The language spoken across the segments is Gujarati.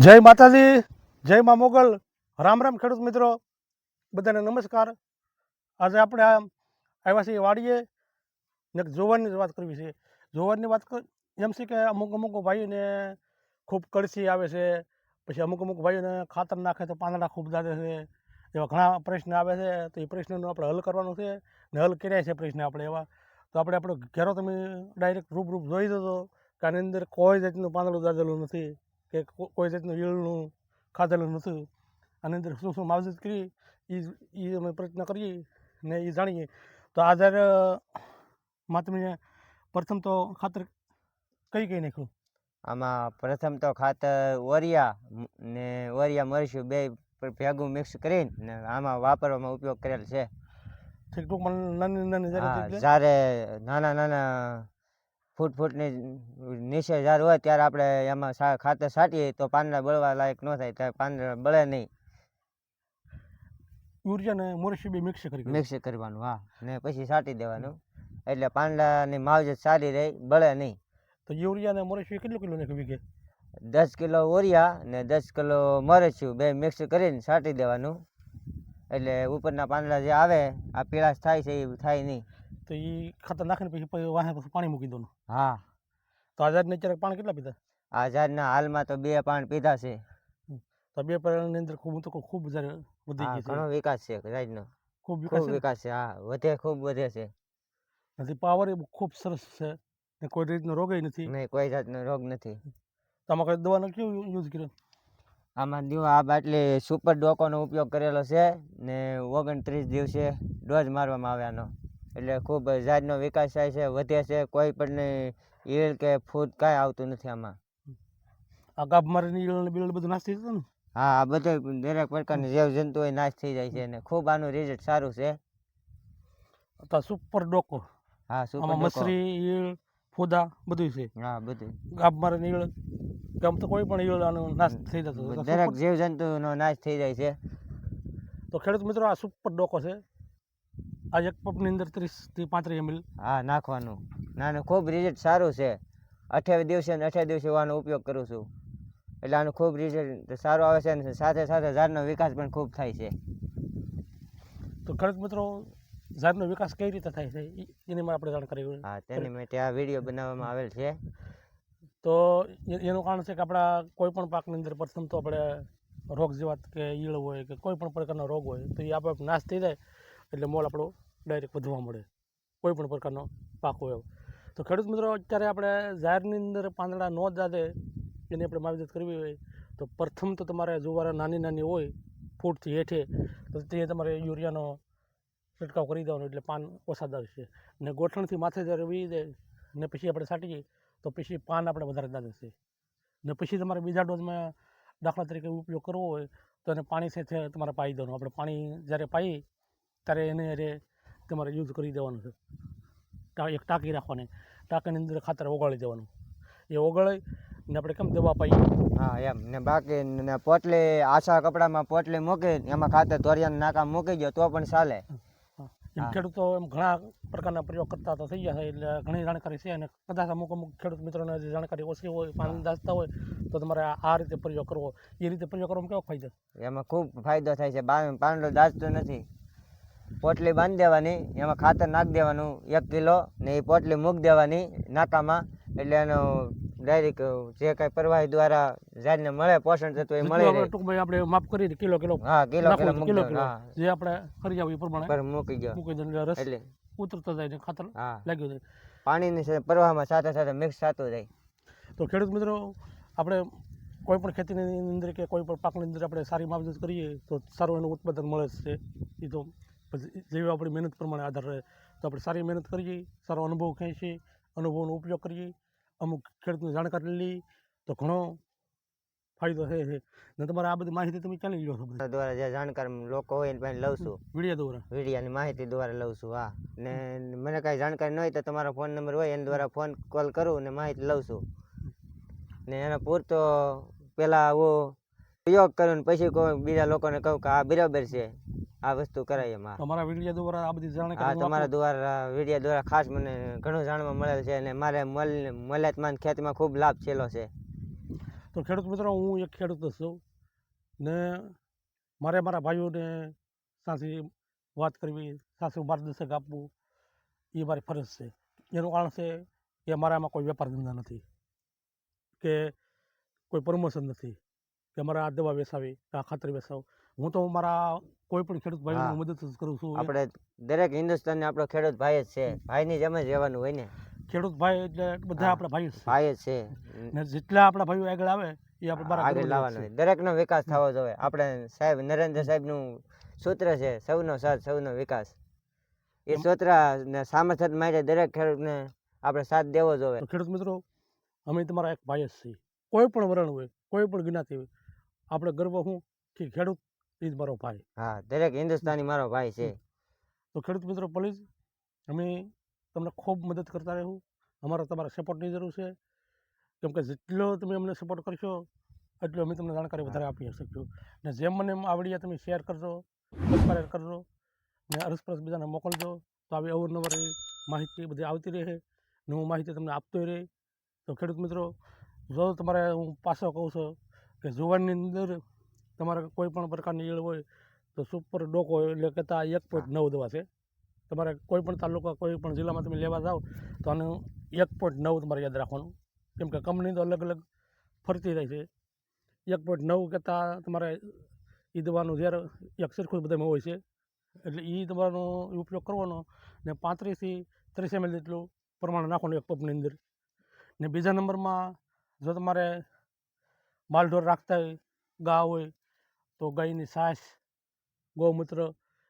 જય માતાજી, જય મા મોગલ. રામ રામ ખેડૂત મિત્રો, બધાને નમસ્કાર. આજે આપણે આ આવ્યા છીએ વાડીએ ને એક જોવારની જ વાત કરવી છે. જોવારની વાત એમ છે કે અમુક અમુક ભાઈઓને ખૂબ કળસી આવે છે, પછી અમુક અમુક ભાઈઓને ખાતર નાખે તો પાંદડા ખૂબ દાદે છે, એવા ઘણા પ્રશ્ન આવે છે, તો એ પ્રશ્નનો આપણે હલ કરવાનો છે ને હલ કર્યા છે પ્રશ્ન આપણે એવા. તો આપણે આપણો ઘેરો તમે ડાયરેક્ટ રૂપ જોઈ દો કે આની અંદર કોઈ જાતનું પાંદડું દાદેલું નથી. કે કોઈ જાતનું ઈયળનું ખાધેલું નથી. આની અંદર શું શું માવજત કરી એ એ અમે પ્રયત્ન કરીએ ને એ જાણીએ. તો આધારમાં તમે પ્રથમ તો ખાતર કઈ કઈ નાખ્યું? આમાં પ્રથમ તો ખાતર ઓરિયા ને ઓરિયા મરશું બે ભેગું મિક્સ કરીને ને આમાં વાપરવામાં ઉપયોગ કરેલ છે. નાની નાની જ્યારે નાના નાના ફૂટ ફૂટની નીચે જ્યારે હોય ત્યારે આપણે એમાં ખાતર છાંટીએ તો પાંદડા બળવા લાયક ન થાય ત્યારે પાંદડા બળે નહીં. યુરિયા ને મોરસી બી મિક્સ કરી મિક્સ કરવાનું હા. ને પછી છાંટી દેવાનું. એટલે પાંદડાની માવજત સારી રહે બળે નહીં. તો યુરિયા ને મોરસી કેટલું કિલો નાખવી કે દસ કિલો ઓરિયા ને દસ કિલો મરચું બે મિક્સ કરીને છાંટી દેવાનું. એટલે ઉપરના પાંદડા જે આવે આ પીળાશ થાય છે એ થાય નહીં. તો એ ખાતર નાખીને પછી વાહે પછી પાણી મૂકી દઉં હા. તો આઝાદને અત્યારે પાણી કેટલા પીધા? આ ઝાડના હાલમાં તો બે પાણી પીધા છે. તો બે પાણીની અંદર ખૂબ તો ખૂબ વધી ગઈ ઘણો વિકાસ છે ઝાડનો ખૂબ વિકાસ છે હા વધે ખૂબ વધે છે. નથી પાવર એ ખૂબ સરસ છે ને કોઈ રીતનો રોગ નથી. નહીં કોઈ જાતનો રોગ નથી. તમે કઈ દવાનો કેવું યુઝ કર્યો? આમાં દીવ આ બાટલી સુપર ડોકોનો ઉપયોગ કરેલો છે ને ઓગણત્રીસ દિવસે ડોઝ મારવામાં આવ્યાનો. એટલે ખૂબ ઝાડનો વિકાસ થાય છે વધે છે કોઈ પણ ઈળ કે ફૂદ કાંઈ આવતું નથી આમાં. આ ગાભ ઈળ ઈયળ બિયળ બધું નાશ થઈ જતું ને? હા આ બધું દરેક પ્રકારની જીવ જંતુઓ નાશ થઈ જાય છે અને ખૂબ આનું રિઝલ્ટ સારું છે. તો સુપર ડોકો. હા સુપર આમાં ડોકો. મસરી ઈયળ ફોદા બધું છે. હા બધું ગાભ મારીને ઈયળ કે આમ તો કોઈ પણ ઈયળ આનો નાશ થઈ જતો દરેક જીવ જંતુનો નાશ થઈ જાય છે. તો ખેડૂત મિત્રો આ સુપર ડોકો છે. આ એક પંપની અંદર ત્રીસથી પાંત્રીસ એમએલ હા નાખવાનું. ના ના ખૂબ રિઝલ્ટ સારું છે. અઠ્યાવીસ દિવસે ને અઠ્યાવીસ દિવસે આનો ઉપયોગ કરું છું. એટલે આનું ખૂબ રિઝલ્ટ સારું આવે છે અને સાથે સાથે ઝાડનો વિકાસ પણ ખૂબ થાય છે. તો ખેડૂત મિત્રો ઝાડનો વિકાસ કઈ રીતે થાય છે? એની માં આપણે જાણકારી કરી હા તેની માટે આ વીડિયો બનાવવામાં આવેલ છે. તો એનું કારણ છે કે આપણા કોઈ પણ પાકની અંદર પ્રથમ તો આપણે રોગ જીવાત કે ઈળ હોય કે કોઈ પણ પ્રકારનો રોગ હોય તો એ આપણે નાશ થઈ જાય. એટલે મોલ આપણો ડાયરેક્ટ વધવા મળે. કોઈ પણ પ્રકારનો પાક હોય. તો ખેડૂત મિત્રો, અત્યારે આપણે જાહેરની અંદર પાંદડા ન જાદે એની આપણે માવજત કરવી હોય, તો પ્રથમ તો તમારે જુવારા નાની નાની હોય, ફૂટથી હેઠે, તો તે તમારે યુરિયાનો છંટકાવ કરી દેવાનો એટલે પાન ઓછા દાવશે ને ગોઠણથી માથે જ્યારે વી દે, ને પછી આપણે છાંટીએ, તો પછી પાન આપણે વધારે દાદે છે. ને પછી તમારે બીજા ડોઝમાં દાખલા તરીકે ઉપયોગ કરવો હોય, તો એને પાણી સાથે તમારે પાઈ દેવાનું. આપણે પાણી જ્યારે પાઈએ ત્યારે એને અરે તમારે યુઝ કરી દેવાનું છે. એક ટાંકી રાખવાની. ટાંકીની અંદર ખાતર ઓગાળી દેવાનું. એ ઓગાળી ને આપણે કેમ દવા પાઈએ? હા એમ. ને બાકી ને પોટલી આછા કપડામાં પોટલી મૂકી એમાં ખાતર ધોરિયાના નાકા મૂકી ગયો તો પણ ચાલે. ખેડૂતો એમ ઘણા પ્રકારના પ્રયોગ કરતા તો થઈ ગયા છે એટલે ઘણી જાણકારી છે. અને કદાચ અમુક અમુક ખેડૂત મિત્રોને જાણકારી ઓછી હોય પાણી દાસતા હોય તો તમારે આ- રીતે પ્રયોગ કરવો. એ રીતે પ્રયોગ કરવામાં કેવો ફાયદો? એમાં ખૂબ ફાયદો થાય છે. પાંદડો દાચતો નથી. પોટલી બાંધી દેવાની એમાં ખાતર નાખી દેવાનું એક કિલો ને એ પોટલી મૂકી દેવાની નાકામાં. એટલે એનો ડાયરેક્ટ જે કાંઈ પ્રવાહી દ્વારા ઝાડને મળે પોષણ થતું એ મળે ટૂંકમાં આપણે માફ કરી કિલો કિલો. હા કિલો કિલો કિલો જે આપણે કરી જાવ એ પ્રમાણે પર મૂકી ગયો મૂકી દે એટલે ઉતરતો જાય ને ખાતર લાગ્યું જાય. પાણીની સાથે પ્રવાહમાં સાથે સાથે મિક્સ થતું જાય. તો ખેડૂત મિત્રો આપણે કોઈ પણ ખેતીની અંદર કે કોઈ પણ પાકની અંદર આપણે સારી માવજત કરીએ તો સારું એનું ઉત્પાદન મળે છે. એ તો જેવી આપણી મહેનત પ્રમાણે આધાર રહે. તો આપણે સારી મહેનત કરીએ સારો અનુભવ ખેંચીએ અનુભવનો ઉપયોગ કરીએ અમુક ખેડૂતની જાણકારી લઈએ તો ઘણો ફાયદો થાય છે. ને તમારે આ બધી માહિતી તમે ચાલી લો છો? દ્વારા જે જાણકાર લોકો હોય એને પાસે લઉં છું. વીડિયો દ્વારા? વિડીયાની માહિતી દ્વારા લઉં છું હા. ને મને કાંઈ જાણકારી ન હોય તો તમારો ફોન નંબર હોય એના દ્વારા ફોન કોલ કરું ને માહિતી લઉં છું. ને એના પૂરતો પહેલાં હું પ્રયોગ કરું ને પછી કોઈ બીજા લોકોને કહું કે આ બરાબર છે. આ વસ્તુ કરાય એમાં. તમારા વિડિયા દ્વારા આ બધી જાણકારી હું તમારા દ્વારા વિડિયા દ્વારા ખાસ મને ઘણું જાણવા મળેલ છે અને મારે મલ મલાતમાન ખેતીમાં ખૂબ લાભ થયેલો છે. તો ખેડૂત મિત્રો હું એક ખેડૂત છું ને મારે મારા ભાઈઓને સાથી વાત કરવી સાસુ માર્ગદર્શક આપવું એ મારી ફરજ છે. એનું કારણ છે કે મારામાં કોઈ વેપાર ધંધા નથી કે કોઈ પ્રમોશન નથી કે મારે આ દવા વેસાવી કે આ ખાતર વેચાવ. હું તો મારા કોઈ પણ ખેડૂત ભાઈ મદદ કરું છું. આપણે દરેક હિન્દુસ્તાનને આપણો ખેડૂત ભાઈ જ છે. ભાઈની જેમ જ રહેવાનું હોય ને. ખેડૂત ભાઈ એટલે બધા આપણા ભાઈ ભાઈ જ છે. ને જેટલા આપણા ભાઈઓ આગળ આવે એ આપણે આગળ લાવવાનું હોય. દરેકનો વિકાસ થવો જોઈએ. આપણે સાહેબ નરેન્દ્ર સાહેબનું સૂત્ર છે સૌનો સાથ સૌનો વિકાસ. એ સૂત્ર ને સામર્થ્ય માટે દરેક ખેડૂતને આપણે સાથ દેવો જોઈએ. ખેડૂત મિત્રો અમે તમારા એક ભાઈ જ છીએ. કોઈ પણ વરણ હોય કોઈ પણ જ્ઞાતિ હોય આપણે ગર્વ હું કે ખેડૂત એ જ મારો ભાઈ. હા દરેક હિન્દુસ્તાની મારો ભાઈ છે. તો ખેડૂત મિત્રો પ્લીઝ અમે તમને ખૂબ મદદ કરતા રહેવું અમારા તમારા સપોર્ટની જરૂર છે. કેમ કે જેટલો તમે અમને સપોર્ટ કરશો એટલું અમે તમને જાણકારી વધારે આપી શકશું. ને જેમ મને એમ આવડીએ તમે શેર કરજો સબસ્ક્રાઈબ કરજો ને અરસપરસ બીજાને મોકલજો તો આવી અવરનવર માહિતી બધી આવતી રહે ને હું માહિતી તમને આપતો રહે. તો ખેડૂત મિત્રો જો તમારે હું પાછો કહું છું કે જુવાનની અંદર તમારે કોઈ પણ પ્રકારની ઈળ હોય તો સુપર ડોકો એટલે કહેતા એક પોઈન્ટ નવ દવા છે. તમારે કોઈ પણ તાલુકા કોઈ પણ જિલ્લામાં તમે લેવા જાઓ તો આનું એક પોઈન્ટ નવ તમારે યાદ રાખવાનું. કેમ કે કંપની તો અલગ અલગ ફરતી રહે છે. એક પોઈન્ટ નવ કહેતા તમારે એ દવાનું ઝેર એક સરખું બધામાં હોય છે. એટલે એ દવાનો ઉપયોગ કરવાનો ને પાંત્રીસથી ત્રીસ એમએલ જેટલું પ્રમાણ નાખવાનું એક પંપની અંદર. ને બીજા નંબરમાં જો તમારે માલઢોર રાખતા હોય ગા હોય તો ગાયની છાશ ગૌમૂત્ર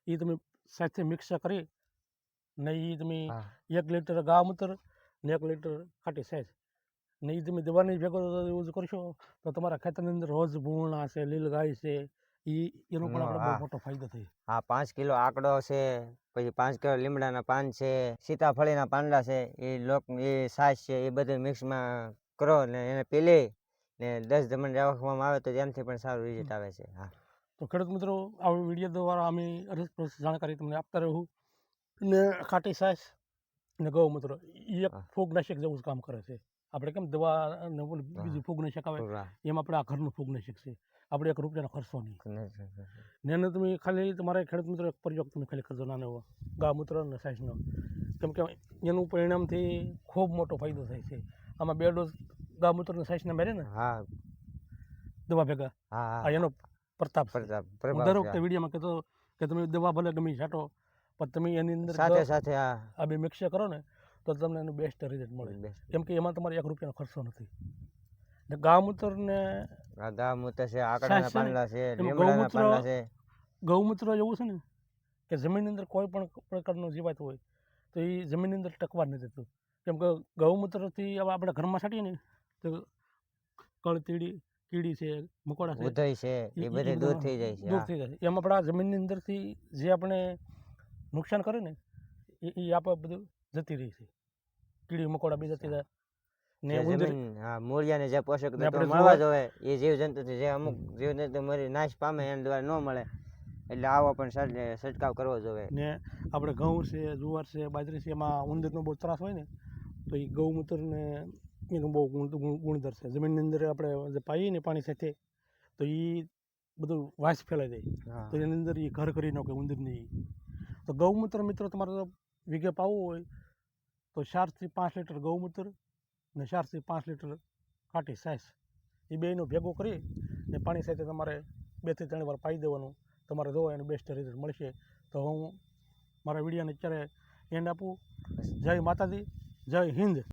એ તમે સાથે મિક્સ કરી ને એ તમે એક લીટર ગૌમૂત્ર ને એક લીટર ખાટી છાશ ને એ તમે દવાની ભેગો યુઝ કરશો તો તમારા ખેતરની અંદર રોજ ભૂણા છે લીલ ગાય છે એ એનો પણ આપણે બહુ મોટો ફાયદો થાય. હા પાંચ કિલો આંકડો છે પછી પાંચ કિલો લીમડાના પાન છે સીતાફળીના પાંદડા છે એ લોક એ છાશ છે એ બધું મિક્સમાં કરો ને એને પીલી ને દસ દમણ રાખવામાં આવે તો તેનાથી પણ સારું રિઝલ્ટ આવે છે હા. તો ખેડૂત મિત્રો આ વીડિયો દ્વારા અમે રસપ્રદ જાણકારી તમને આપતા રહું. ને ખાટી સાસ ને ગૌમૂત્ર એ એક. ફૂગનાશક જેવું જ કામ કરે છે. આપણે કેમ દવા ને. બીજું ફૂગનાશક આવે એમ આપણે આ ઘરનું ફૂગનાશક છે. આપણે એક રૂપિયાનો ખર્ચો નહીં. ને- એને તમે ખાલી તમારે ખેડૂત મિત્રો એક પ્રયોગ તમે ખાલી કરજો નાનો એવો. ગામૂત્ર અને સાઇઝનો કેમ કે એનું પરિણામથી ખૂબ મોટો ફાયદો થાય છે. આમાં બે ડોઝ ગામૂત્ર અને સાઈઝના મેરે ને હા. દવા ભેગા. હા એનો પ્રતાપ પ્રતાપ હું દર વખતે વિડીયોમાં કહેતો કે તમે દવા ભલે ગમી છાંટો પણ તમે એની અંદર સાથે સાથે આ આ બે મિક્સ કરો ને તો તમને એનું બેસ્ટ રિઝલ્ટ મળે. કેમ કે એમાં તમારે એક રૂપિયાનો ખર્ચો નથી. ને ગામૂત્ર ને ગામૂત્ર છે આકડાના પાંદડા છે લીમડાના પાંદડા છે. ગૌમૂત્ર એવું છે ને કે જમીનની અંદર કોઈ પણ પ્રકારનું જીવાત હોય તો એ જમીનની અંદર ટકવા નથી દેતું. કેમ કે ગૌમૂત્રથી હવે આપણે ઘરમાં છાંટીએ ને તો કળતીડી કીડી છે મકોડા છે ઉધઈ છે એ બધે દૂર થઈ જાય છે દૂર. થઈ જાય એમ આપણા જમીનની અંદરથી જે આપણે નુકસાન કરે ને એ એ આપણે બધું જતી રહી છે. કીડી મકોડા બી જતી રહ્યા ને જમીન હા મૂળિયાને જે પોષક તત્વો મળવા જોવા- જોઈએ એ જીવજંતુથી જે અમુક જીવજંતુ મરી નાશ પામે એના દ્વારા ન મળે. એટલે આવો પણ છંટ- છંટકાવ કરવો જોઈએ. ને આપણે ઘઉં છે જુવાર છે બાજરી છે એમાં ઉંદરનો બહુ ત્રાસ હોય ને તો એ ગૌમૂત્રને એનું બહુ ગુણ ગુણ- ગુણધર છે. જમીનની અંદર આપણે જે પાઈએ ને પાણી સાથે તો એ બધું વાસ ફેલાઈ જાય. તો એની અંદર એ ઘર કરી નાખે ઉંદરની તો ગૌમૂત્ર મિત્રો તમારે વિગે પાવવું હોય તો ચારથી પાંચ લીટર ગૌમૂત્ર ને ચારથી પાંચ લીટર કાટી સાસ. એ બેનો ભેગો કરી ને પાણી સાથે તમારે બેથી ત્રણ વાર પાઈ દેવાનું. તમારે જો એનું બેસ્ટ રિઝલ્ટ મળશે. તો હું મારા વિડીયોને અત્યારે એન્ડ આપું. જય માતાજી જય હિન્દ.